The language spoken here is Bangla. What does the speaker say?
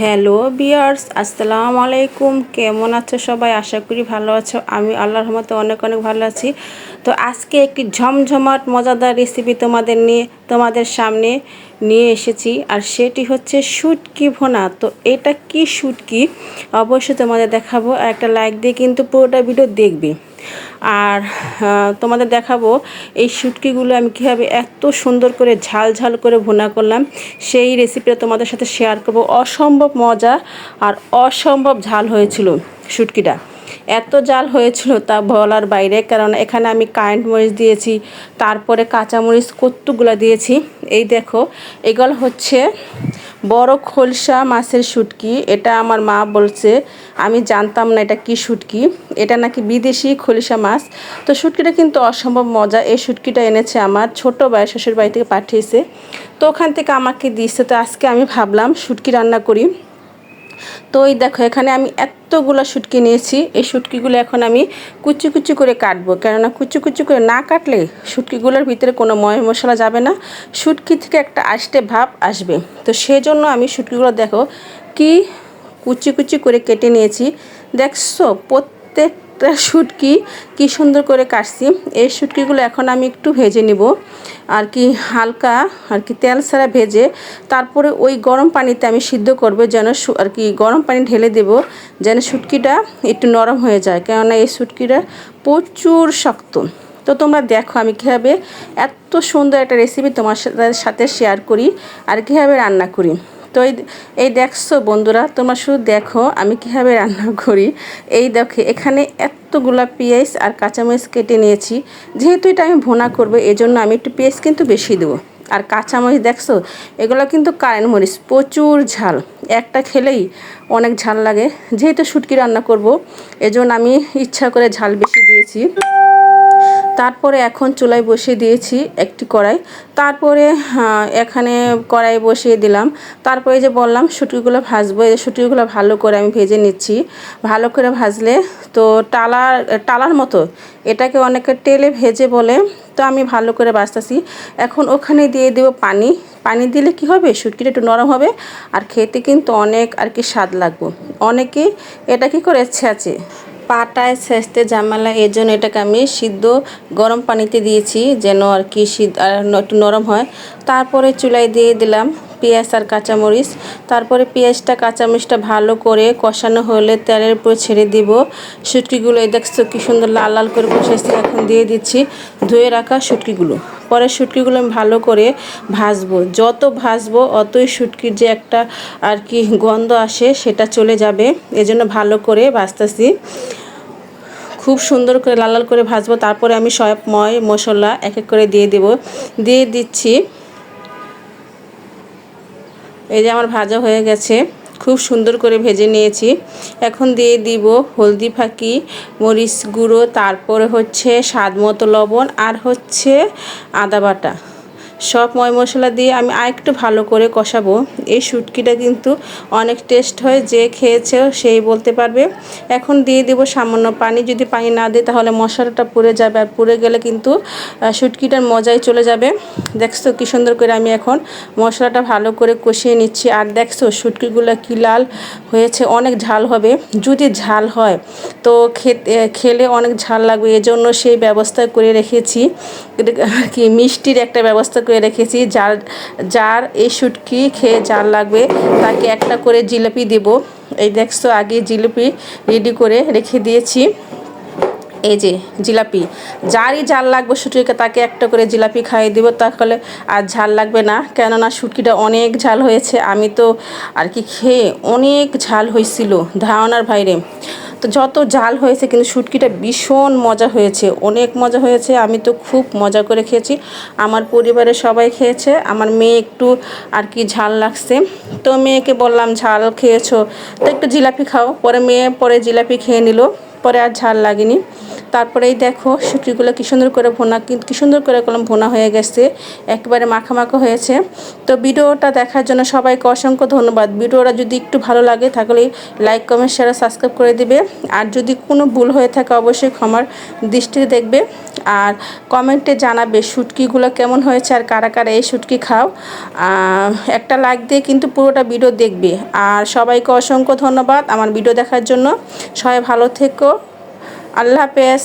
হ্যালো বিয়ার্স, আসসালামু আলাইকুম। কেমন আছো সবাই? আশা করি ভালো আছো। আমি আল্লাহ রহমতে অনেক অনেক ভালো আছি। তো আজকে একটি ঝমঝমাট, মজাদার রেসিপি তোমাদের নিয়ে, তোমাদের সামনে নিয়ে এসেছি। আর সেটি হচ্ছে শুটকি ভোনা। তো এটা কি শুটকি? অবশ্যই তোমাদের দেখাবো। একটা লাইক দিয়ে কিন্তু পুরোটা ভিডিও দেখবে। আর তোমাদের দেখাবো এই শুটকিগুলো আমি কীভাবে এত সুন্দর করে ঝাল ঝাল করে ভুনা করলাম। সেই রেসিপিটা তোমাদের সাথে শেয়ার করব। অসম্ভব মজা আর অসম্ভব ঝাল হয়েছিল শুটকিটা। এত জাল হয়েছিল তা বলার বাইরে, কারণ এখানে আমি কারেন্ট মরিচ দিয়েছি, তারপরে কাঁচামরিচ কত্তুগুলো দিয়েছি। এই দেখো, এগুলো হচ্ছে বড় খোলসা মাছের শুটকি, এটা আমার মা বলছে, আমি জানতাম না এটা কি শুটকি, এটা নাকি বিদেশি খোলসা মাছ। তো শুটকিটা কিন্তু অসম্ভব মজা, এই শুটকিটা এনেছে আমার ছোট ভাই শ্বশুর বাড়ি থেকে পাঠিয়েছে। তো ওখান থেকে আমাকে দিয়েছে, তো আজকে আমি ভাবলাম শুটকি রান্না করি। তো এই দেখো, এখানে আমি এতগুলো শুটকি নিয়েছি। এই শুটকিগুলো এখন আমি কুচি কুচি করে কাটবো। কেননা কুচি কুচি করে না কাটলে শুটকিগুলোর ভিতরে কোনো ময় মশলা যাবে না। শুটকি থেকে একটা আষ্টে ভাব আসবে। তো সেজন্য আমি শুটকিগুলো দেখো, কি কুচি কুচি করে কেটে নিয়েছি। দেখছ, প্রত্যেক একটা শুটকি, কি সুন্দর করে কাটছি। এই শুটকিগুলো এখন আমি একটু ভেজে নিব। আর কি হালকা আর কি তেল ছাড়া ভেজে তারপরে ওই গরম পানিতে আমি সিদ্ধ করব যেন আর কি গরম পানি ঢেলে দেব যেন শুটকিটা একটু নরম হয়ে যায়। কেননা এই শুটকিটা প্রচুর শক্ত। তো তোমরা দেখো আমি কীভাবে এত সুন্দর একটা রেসিপি তোমার সাথে শেয়ার করি আর কীভাবে রান্না করি। তো এই এই দেখছ বন্ধুরা, তোমরা শুধু দেখো আমি কীভাবে রান্না করি। এই দেখো, এখানে এতগুলা পেঁয়াজ আর কাঁচামরিচ কেটে নিয়েছি। যেহেতু এটা আমি ভোনা করব, এজন্য আমি একটু পেঁয়াজ কিন্তু বেশি দেবো। আর কাঁচামরিচ দেখছ, এগুলো কিন্তু কারেন্ট মরিচ, প্রচুর ঝাল। একটা খেলেই অনেক ঝাল লাগে। যেহেতু শুটকি রান্না করব, এজন্য আমি ইচ্ছা করে ঝাল বেশি দিয়েছি। তারপরে এখন চুলায় বসিয়ে দিয়েছি একটি কড়াই। তারপরে এখানে কড়াই বসিয়ে দিলাম। তারপরে যে বললাম শুটকিগুলো ভাজবো। এই শুটকিগুলো ভালো করে আমি ভেজে নিচ্ছি। ভালো করে ভাজলে তো টালার টালার মতো, এটাকে অনেকে টেলে ভেজে বলে, তো আমি ভালো করে বাঁচতেছি এখন ওখানে দিয়ে দেবো পানি। পানি দিলে কি হবে? শুটকিটা একটু নরম হবে। আর খেতে কিন্তু অনেক আর কি স্বাদ লাগবে। অনেকে এটা কি করে ইচ্ছে আছে পাটায় সেচতে ঝামেলা, এর জন্য এটাকে আমি সিদ্ধ গরম পানিতে দিয়েছি যেন আর কি সিদ্ধ আর একটু নরম হয়। তারপরে চুলায় দিয়ে দিলাম পেঁয়াজ আর কাঁচামরিচ। তারপরে পেঁয়াজটা, কাঁচামরিচটা ভালো করে কষানো হলে তেলের উপর ছেড়ে দিব। শুটকিগুলো, এই দেখছ কী সুন্দর লাল লাল করে কষাইছি এখন দিয়ে দিচ্ছি ধুয়ে রাখা শুটকিগুলো। পরে শুটকিগুলো আমি ভালো করে ভাজবো। যত ভাজবো, অতই শুটকির যে একটা আর কি গন্ধ আসে, সেটা চলে যাবে। এজন্য ভালো করে ভাজতেছি। খুব সুন্দর করে লাল লাল করে ভাজবো। তারপরে আমি সব ময় মশলা এক এক করে দিয়ে দেব। দিয়ে দিচ্ছি এই যে আমার ভাজা হয়ে গেছে, খুব সুন্দর করে ভেজে নিয়েছি। এখন দিয়ে দিব হলদি ফাঁকি, মরিচ গুঁড়ো, তারপরে হচ্ছে স্বাদ মতো লবণ আর হচ্ছে আদা বাটা। সব ময় মশলা দিয়ে আমি আরেকটু ভালো করে কষাবো। এই শুটকিটা কিন্তু অনেক টেস্ট হয়, যে খেয়েছে সেই বলতে পারবে। এখন দিয়ে দেবো সামান্য পানি, যদি পানি না দিই তাহলে মশলাটা পুড়ে যাবে আর পুড়ে গেলে কিন্তু শুটকিটার মজাই চলে যাবে। দেখছ কী সুন্দর করে আমি এখন মশলাটা ভালো করে কষিয়ে নিচ্ছি। আর দেখছ শুটকিগুলো কী লাল হয়েছে, অনেক ঝাল হবে। যদি ঝাল হয়, তো খেতে খেলে অনেক ঝাল লাগবে। এজন্য সেই ব্যবস্থা করে রেখেছি। কি মিষ্টির একটা ব্যবস্থা করে রেখেছি। যার যার এই শুটকি খেয়ে যার লাগবে তাকে একটা করে জিলাপি দেব। এই দেখছ, আগে জিলাপি রেডি করে রেখে দিয়েছি। এই যে জিলাপি, যারই ঝাল লাগবে শুটকিকে তাকে একটা করে জিলাপি খাইয়ে দেবো। তাহলে আর ঝাল লাগবে না, কেননা শুটকিটা অনেক ঝাল হয়েছে। আমি তো আর কি খেয়ে অনেক ঝাল হয়েছিল ধারণার বাইরে যত জাল হয়েছে, কিন্তু শুটকিটা ভীষণ মজা হয়েছে। অনেক মজা হয়েছে। আমি তো খুব মজা করে খেয়েছি। আমার পরিবারের সবাই খেয়েছে। আমার মেয়ে একটু আর কি ঝাল লাগছে। তো মেয়েকে বললাম, ঝাল খেয়েছো। তো একটু জিলাপি খাও। পরে মেয়ে, পরে জিলাপি খেয়ে নিল। পরে আর ঝাল লাগেনি। তারপরেই দেখো সুটিগুলো কী সুন্দর করে ভোনা, কি সুন্দর করে কলম ভোনা হয়ে গেছে, একেবারে মাখামাখা হয়েছে। তো ভিডিওটা দেখার জন্য সবাইকে অসংখ্য ধন্যবাদ। ভিডিওটা যদি একটু ভালো লাগে তাহলে লাইক, কমেন্ট শেয়ার সাবস্ক্রাইব করে দিবে। আর যদি কোনো ভুল হয়ে থাকে অবশ্যই ক্ষমার দৃষ্টিতে দেখবে। আর কমেন্টে জানাবে শুটকিগুলো কেমন হয়েছে আর কারা কারা এই শুটকি খাও। একটা লাইক দিয়ে কিন্তু পুরোটা ভিডিও দেখবে। আর সবাইকে অসংখ্য ধন্যবাদ আমার ভিডিও দেখার জন্য। সবাই ভালো থেকো। আল্লাহ হাফেজ।